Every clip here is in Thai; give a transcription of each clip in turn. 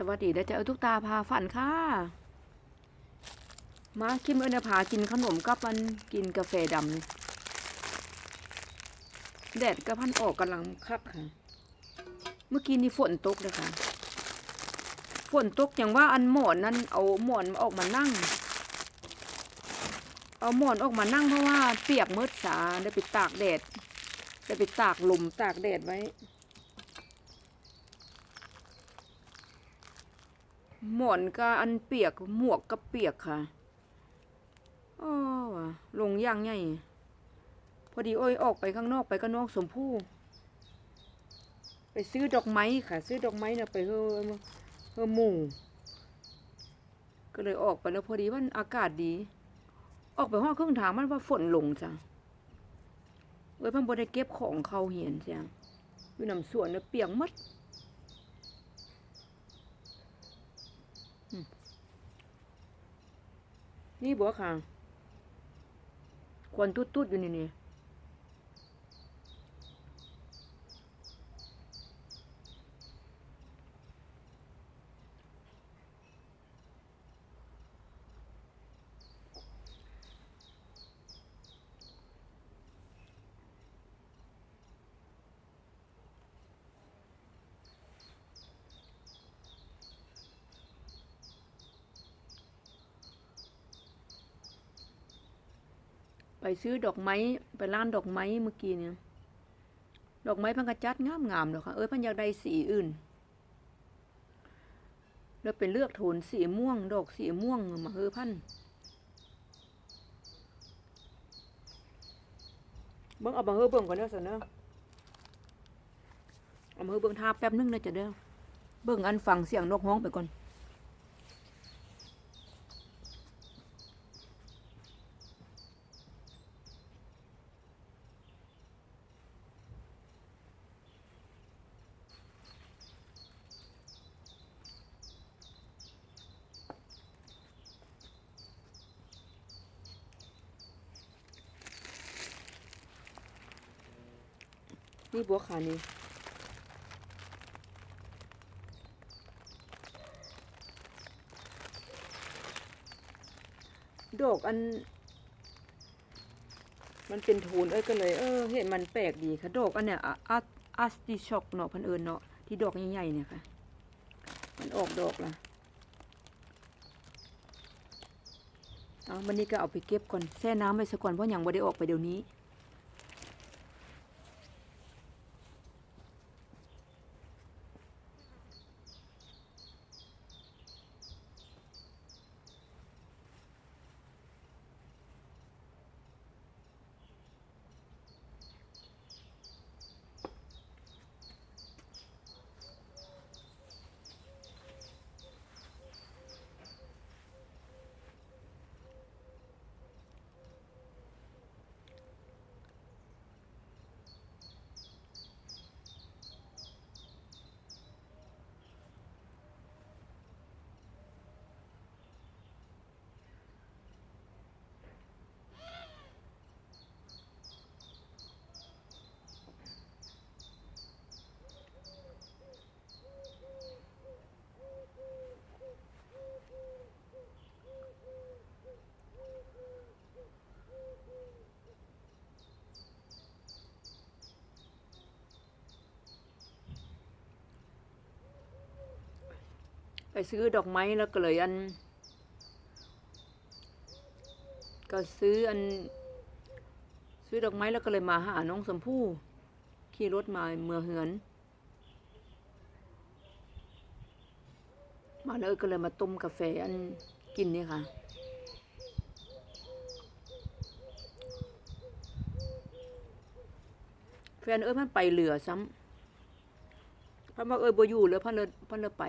สวัสดีเด้อจ้าทุกตาพาฝันค่ะ มาคิมเอิญพากินขนมกับมันกินกาแฟดำนี่แดดก็พันออกกำลังคักค่ะ เมื่อกี้นี่ฝนตกเลยค่ะ ฝนตกอย่างว่าอันหมอนนั้นเอาหมอนออกมานั่ง เอาหมอนออกมานั่งเพราะว่าเปียกมืดสาได้ไปตากแดด ได้ไปตากลมตากแดดไว้ หมอนก็อันเปียกหมวกก็เปียกค่ะอ้อว่ะลงย่างไงพอดีโอ้ยออกไปข้างนอกไปก็นอกสมพู่ไปซื้อดอกไม้ค่ะ ซื้อดอกไม้เนี่ยไปเฮอเฮอหมู่ก็เลยออกไปแล้วพอดีว่าอากาศดี ออกไปห้องเครื่องทางมันว่าฝนลงจ้ะเอ้ยพันบนได้เก็บของเขาเหียนจ้ะอยู่นำสวนเนี่ยเปียกมัด นี่บัวคางควันตุดๆอยู่นี่นี่ ไปซื้อดอกไม้ไปร้านดอกไม้เมื่อกี้เนี่ยดอกไม้พันกระจัดงามงามๆเลยค่ะเอ้ยพันอยากได้สีอื่น แล้วเป็นเลือกโทนสีม่วง ดอกสีม่วงมาเฮ้อพันเบิ่งเอามาเฮ้อเบิ่งก่อนเด้อสิเนอะเอามาเฮ้อเบิ่งทาแป๊บนึงนะจะเด้อเบิ่งอันฟังเสียงนกฮ้องไปก่อน นี่บัวขานี่ดอกอัน มันเป็นโทนเอ้ยก็เลย เออ เห็นมันแปลกดีค่ะดอกอันเนี้ยอะออาสติช็อกเนาะพันเอิญเนาะที่ดอกใหญ่ๆเนี่ยค่ะ มันออกดอกละเอาวันนี้ก็เอาไปเก็บก่อนแช่น้ำไว้สักก่อนเพราะยังไม่ได้ออกไปเดี๋ยวนี้ ไปซื้อดอกไม้แล้วก็เลยอัน ก็ซื้ออัน ซื้อดอกไม้แล้วก็เลยมาหาน้องสมพู่ขี่รถมาเมืองเหือน มาแล้วก็เลยมาต้มกาแฟอันกินเนี่ยค่ะแฟนเอ้ยมันไปเหลือซ้ำพันว่าเอ้ยบ่อยู่แล้วพันเลยพันเลยไป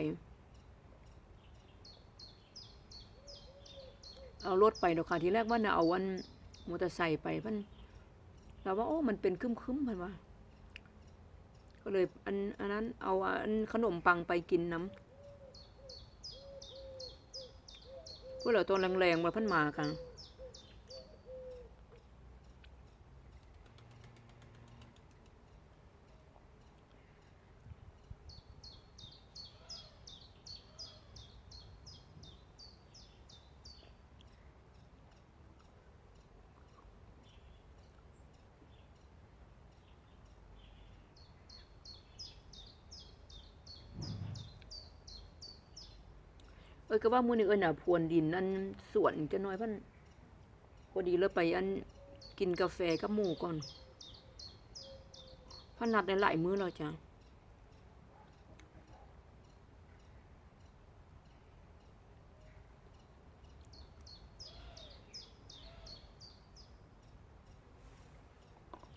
เอารถไปเดอกค่ะทีแรกว่าน่ะเอาวันมอเตอร์ไซค์ไปเพันเราว่าโอ้มันเป็นคึมคึมๆพันว่าก็เลยอันอันนั้นเอาอันขนมปังไปกินน้ำพวกเราตอนแรงๆมาพันมากัน อยก็ว่ามื้อนี้เอ้ยน่ะพรวนดินอันสวนจะน้อยพันพอดีเลยไปอันกินกาแฟกับหมูก่อนพันนัดได้หลายมื้อแล้วจ้ะ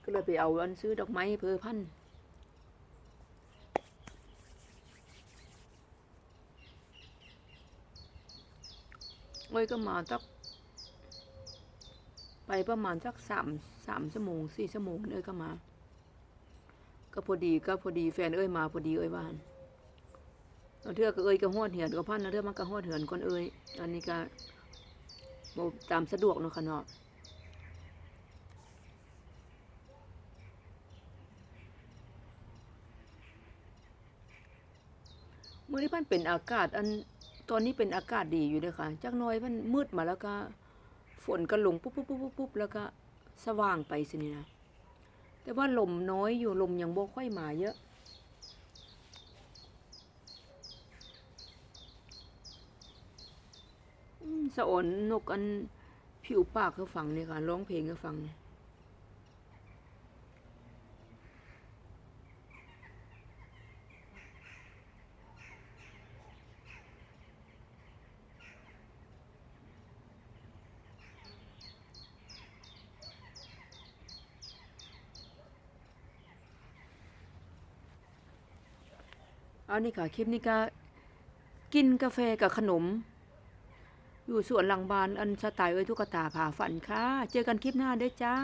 ก็เลยไปเอาอันซื้อดอกไม้เพอพัน เอ้ยก็มาสักไปประมาณสักสามสามชั่วโมงสี่ชั่วโมงเอ้ยก็มา ก็พอดีก็พอดีแฟนเอ้ยมาพอดีเอ้ยว่าหั่นเอาเทือกก็เอ้ยก็ฮอดเหือนก็พันเอาเทือกมันก็ฮอดเหือนก่อนเอ้ยอันนี้ก็บตามสะดวกเนาะค่ะเนาะมื้อนี้มันเป็นอากาศอัน ตอนนี้เป็นอากาศดีอยู่เด้อค่ะจักน้อยมันมืดมาแล้วก็ฝนก็ลงปุ๊บปุ๊บปุ๊บปุ๊บปุ๊บแล้วก็สว่างไปสินี่นะแต่ว่าลมน้อยอยู่ลมยังบ่ค่อยมาเยอะ สะออนนกอันผิวปากเขาฟังเนี่ยค่ะร้องเพลงเขาฟังเนี่ย เอานี่ค่ะคลิปนี้ก็กินกาแฟกับขนม อยู่สวนหลังบานอันสไตล์เอ้ทุกตาผ่าฝันค่ะ เจอกันคลิปหน้าเด้อจ้า